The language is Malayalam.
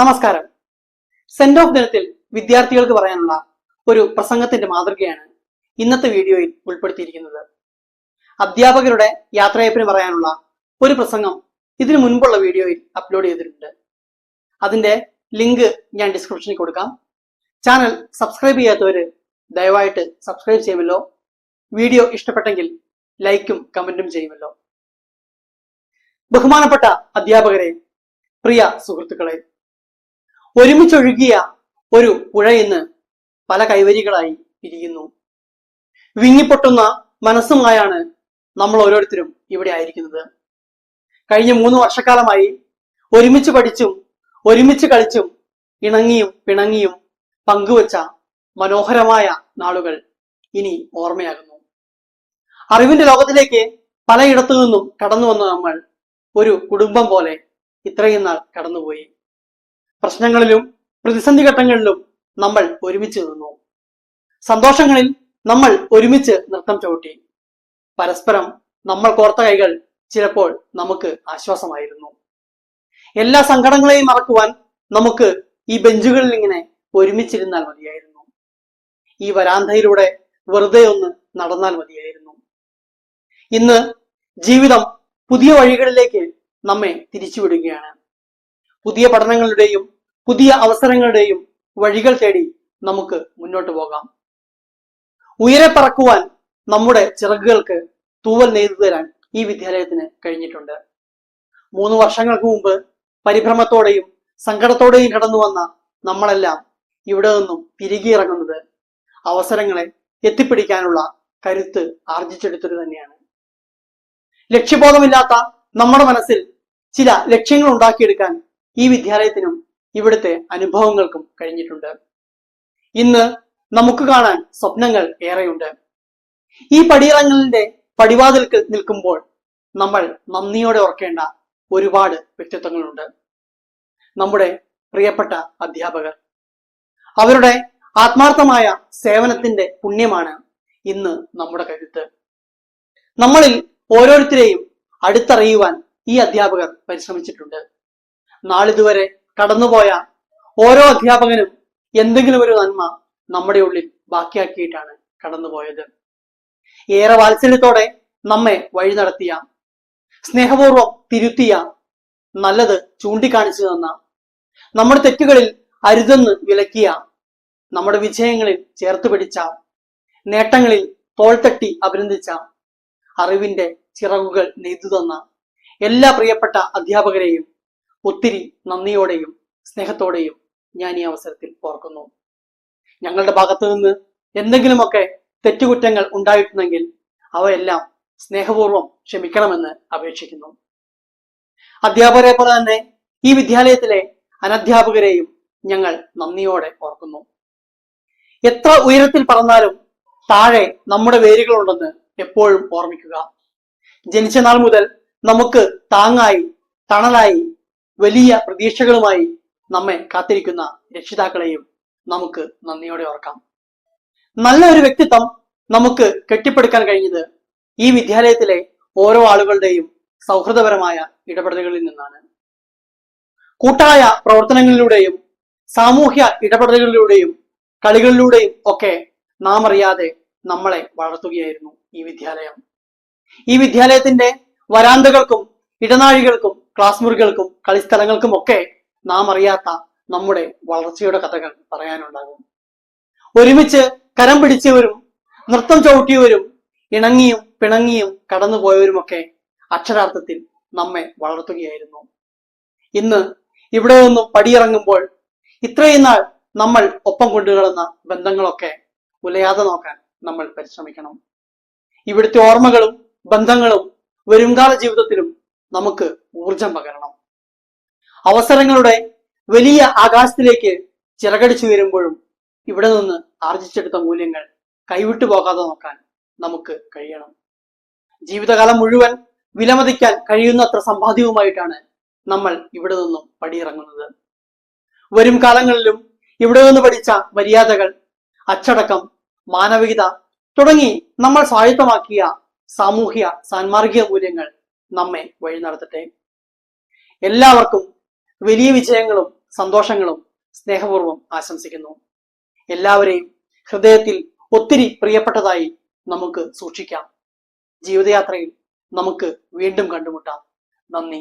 നമസ്കാരം. സെന്റ് ഓഫ് ദിനത്തിൽ വിദ്യാർത്ഥികൾക്ക് പറയാനുള്ള ഒരു പ്രസംഗത്തിന്റെ മാതൃകയാണ് ഇന്നത്തെ വീഡിയോയിൽ ഉൾപ്പെടുത്തിയിരിക്കുന്നത്. അധ്യാപകരുടെ യാത്രയപ്പിന് പറയാനുള്ള ഒരു പ്രസംഗം ഇതിനു മുൻപുള്ള വീഡിയോയിൽ അപ്ലോഡ് ചെയ്തിട്ടുണ്ട്. അതിന്റെ ലിങ്ക് ഞാൻ ഡിസ്ക്രിപ്ഷനിൽ കൊടുക്കാം. ചാനൽ സബ്സ്ക്രൈബ് ചെയ്യാത്തവര് ദയവായിട്ട് സബ്സ്ക്രൈബ് ചെയ്യുമല്ലോ. വീഡിയോ ഇഷ്ടപ്പെട്ടെങ്കിൽ ലൈക്കും കമന്റും ചെയ്യുമല്ലോ. ബഹുമാനപ്പെട്ട അധ്യാപകരെ പ്രിയ സുഹൃത്തുക്കളെ ഒരുമിച്ചൊഴുകിയ ഒരു പുഴ ഇന്ന് പല കൈവരികളായി പിരിയുന്നു വിങ്ങിപ്പൊട്ടുന്ന മനസ്സുമായാണ് നമ്മൾ ഓരോരുത്തരും ഇവിടെ ആയിരിക്കുന്നത്. കഴിഞ്ഞ മൂന്ന് വർഷക്കാലമായി ഒരുമിച്ച് പഠിച്ചും ഒരുമിച്ച് കളിച്ചും ഇണങ്ങിയും പിണങ്ങിയും പങ്കുവച്ച മനോഹരമായ നാളുകൾ ഇനി ഓർമ്മയാകുന്നു. അറിവിന്റെ ലോകത്തിലേക്ക് പലയിടത്തു നിന്നും കടന്നു വന്ന നമ്മൾ ഒരു കുടുംബം പോലെ ഇത്രയും നാൾ കടന്നുപോയി. പ്രശ്നങ്ങളിലും പ്രതിസന്ധി ഘട്ടങ്ങളിലും നമ്മൾ ഒരുമിച്ച് നിന്നു. സന്തോഷങ്ങളിൽ നമ്മൾ ഒരുമിച്ച് നൃത്തം ചവിട്ടി. പരസ്പരം നമ്മൾ കോർത്ത കൈകൾ ചിലപ്പോൾ നമുക്ക് ആശ്വാസമായിരുന്നു. എല്ലാ സങ്കടങ്ങളെയും മറക്കുവാൻ നമുക്ക് ഈ ബെഞ്ചുകളിൽ ഇങ്ങനെ ഒരുമിച്ചിരുന്നാൽ മതിയായിരുന്നു. ഈ വരാന്തയിലൂടെ വെറുതെ ഒന്ന് നടന്നാൽ മതിയായിരുന്നു. ഇന്ന് ജീവിതം പുതിയ വഴികളിലേക്ക് നമ്മെ തിരിച്ചുവിടുകയാണ്. പുതിയ പഠനങ്ങളുടെയും പുതിയ അവസരങ്ങളുടെയും വഴികൾ തേടി നമുക്ക് മുന്നോട്ട് പോകാം. ഉയരെ പറക്കുവാൻ നമ്മുടെ ചിറകുകൾക്ക് തൂവൽ നെയ്തു തരാൻ ഈ വിദ്യാലയത്തിന് കഴിഞ്ഞിട്ടുണ്ട്. മൂന്ന് വർഷങ്ങൾക്ക് മുമ്പ് പരിഭ്രമത്തോടെയും സങ്കടത്തോടെയും കടന്നു വന്ന നമ്മളെല്ലാം ഇവിടെ നിന്നും തിരികെ ഇറങ്ങുന്നത് അവസരങ്ങളെ എത്തിപ്പിടിക്കാനുള്ള കരുത്ത് ആർജിച്ചെടുത്തത് തന്നെയാണ്. ലക്ഷ്യബോധമില്ലാത്ത നമ്മുടെ മനസ്സിൽ ചില ലക്ഷ്യങ്ങൾ ഉണ്ടാക്കിയെടുക്കാൻ ഈ വിദ്യാലയത്തിനും ഇവിടുത്തെ അനുഭവങ്ങൾക്കും കഴിഞ്ഞിട്ടുണ്ട്. ഇന്ന് നമുക്ക് കാണാൻ സ്വപ്നങ്ങൾ ഏറെയുണ്ട്. ഈ പടിയിറങ്ങലിന്റെ പടിവാതിൽക്ക് നിൽക്കുമ്പോൾ നമ്മൾ നന്ദിയോടെ ഓർക്കേണ്ട ഒരുപാട് വ്യക്തിത്വങ്ങളുണ്ട്. നമ്മുടെ പ്രിയപ്പെട്ട അധ്യാപകർ. അവരുടെ ആത്മാർത്ഥമായ സേവനത്തിന്റെ പുണ്യമാണ് ഇന്ന് നമ്മുടെ കരുത്ത്. നമ്മളിൽ ഓരോരുത്തരെയും അടുത്തറിയുവാൻ ഈ അധ്യാപകർ പരിശ്രമിച്ചിട്ടുണ്ട്. നാളിതുവരെ കടന്നുപോയ ഓരോ അധ്യാപകനും എന്തെങ്കിലും ഒരു നന്മ നമ്മുടെ ഉള്ളിൽ ബാക്കിയാക്കിയിട്ടാണ് കടന്നുപോയത്. ഏറെ വാത്സല്യത്തോടെ നമ്മെ വഴി നടത്തിയ സ്നേഹപൂർവം തിരുത്തിയ നല്ലത് ചൂണ്ടിക്കാണിച്ചു തന്ന നമ്മുടെ തെറ്റുകളിൽ അരുതെന്ന് വിലക്കിയ നമ്മുടെ വിജയങ്ങളിൽ ചേർത്ത് പിടിച്ച നേട്ടങ്ങളിൽ തോൾത്തട്ടി അഭിനന്ദിച്ച അറിവിന്റെ ചിറകുകൾ നെയ്തു തന്ന എല്ലാ പ്രിയപ്പെട്ട അധ്യാപകരെയും ഒത്തിരി നന്ദിയോടെയും സ്നേഹത്തോടെയും ഞാൻ ഈ അവസരത്തിൽ ഓർക്കുന്നു. ഞങ്ങളുടെ ഭാഗത്തു നിന്ന് എന്തെങ്കിലുമൊക്കെ തെറ്റുകുറ്റങ്ങൾ ഉണ്ടായിട്ടുണ്ടെങ്കിൽ അവയെല്ലാം സ്നേഹപൂർവം ക്ഷമിക്കണമെന്ന് അപേക്ഷിക്കുന്നു. അധ്യാപകരെ പോലെ തന്നെ ഈ വിദ്യാലയത്തിലെ അനധ്യാപകരെയും ഞങ്ങൾ നന്ദിയോടെ ഓർക്കുന്നു. എത്ര ഉയരത്തിൽ പറന്നാലും താഴെ നമ്മുടെ വേരുകളുണ്ടെന്ന് എപ്പോഴും ഓർമ്മിക്കുക. ജനിച്ച നാൾ മുതൽ നമുക്ക് താങ്ങായി തണലായി വലിയ പ്രതീക്ഷകളുമായി നമ്മെ കാത്തിരിക്കുന്ന രക്ഷിതാക്കളെയും നമുക്ക് നന്ദിയോടെ ഓർക്കാം. നല്ല ഒരു വ്യക്തിത്വം നമുക്ക് കെട്ടിപ്പടുക്കാൻ കഴിഞ്ഞത് ഈ വിദ്യാലയത്തിലെ ഓരോ ആളുകളുടെയും സൗഹൃദപരമായ ഇടപെടലുകളിൽ നിന്നാണ്. കൂട്ടായ പ്രവർത്തനങ്ങളിലൂടെയും സാമൂഹ്യ ഇടപെടലുകളിലൂടെയും കളികളിലൂടെയും ഒക്കെ നാം അറിയാതെ നമ്മളെ വളർത്തുകയായിരുന്നു ഈ വിദ്യാലയം. ഈ വിദ്യാലയത്തിന്റെ വരാന്തകൾക്കും ഇടനാഴികൾക്കും ക്ലാസ് മുറികൾക്കും കളിസ്ഥലങ്ങൾക്കും ഒക്കെ നാം അറിയാത്ത നമ്മുടെ വളർച്ചയുടെ കഥകൾ പറയാനുണ്ടാകും. ഒരുമിച്ച് കരം പിടിച്ചവരും നൃത്തം ചവിട്ടിയവരും ഇണങ്ങിയും പിണങ്ങിയും കടന്നുപോയവരുമൊക്കെ അക്ഷരാർത്ഥത്തിൽ നമ്മെ വളർത്തുകയായിരുന്നു. ഇന്ന് ഇവിടെ നിന്നും പടിയിറങ്ങുമ്പോൾ ഇത്രയും നാൾ നമ്മൾ ഒപ്പം കൊണ്ടുകിടന്ന ബന്ധങ്ങളൊക്കെ ഉലയാതെ നോക്കാൻ നമ്മൾ പരിശ്രമിക്കണം. ഇവിടുത്തെ ഓർമ്മകളും ബന്ധങ്ങളും വരുംകാല ജീവിതത്തിലും നമുക്ക് ഊർജം പകരണം. അവസരങ്ങളുടെ വലിയ ആകാശത്തിലേക്ക് ചിറകടിച്ചു വരുമ്പോഴും ഇവിടെ നിന്ന് ആർജിച്ചെടുത്ത മൂല്യങ്ങൾ കൈവിട്ടു പോകാതെ നോക്കാൻ നമുക്ക് കഴിയണം. ജീവിതകാലം മുഴുവൻ വിലമതിക്കാൻ കഴിയുന്നത്ര സമ്പാദ്യവുമായിട്ടാണ് നമ്മൾ ഇവിടെ നിന്നും പടിയിറങ്ങുന്നത്. വരും കാലങ്ങളിലും ഇവിടെ നിന്ന് പഠിച്ച മര്യാദകൾ അച്ചടക്കം മാനവികത തുടങ്ങി നമ്മൾ സ്വായത്തമാക്കിയ സാമൂഹ്യ സാൻമാർഗിക മൂല്യങ്ങൾ നമ്മെ വഴി നടത്തട്ടെ എല്ലാവർക്കും വലിയ വിജയങ്ങളും സന്തോഷങ്ങളും സ്നേഹപൂർവം ആശംസിക്കുന്നു. എല്ലാവരെയും ഹൃദയത്തിൽ ഒത്തിരി പ്രിയപ്പെട്ടതായി നമുക്ക് സൂക്ഷിക്കാം. ജീവിതയാത്രയിൽ നമുക്ക് വീണ്ടും കണ്ടുമുട്ടാം. നന്ദി.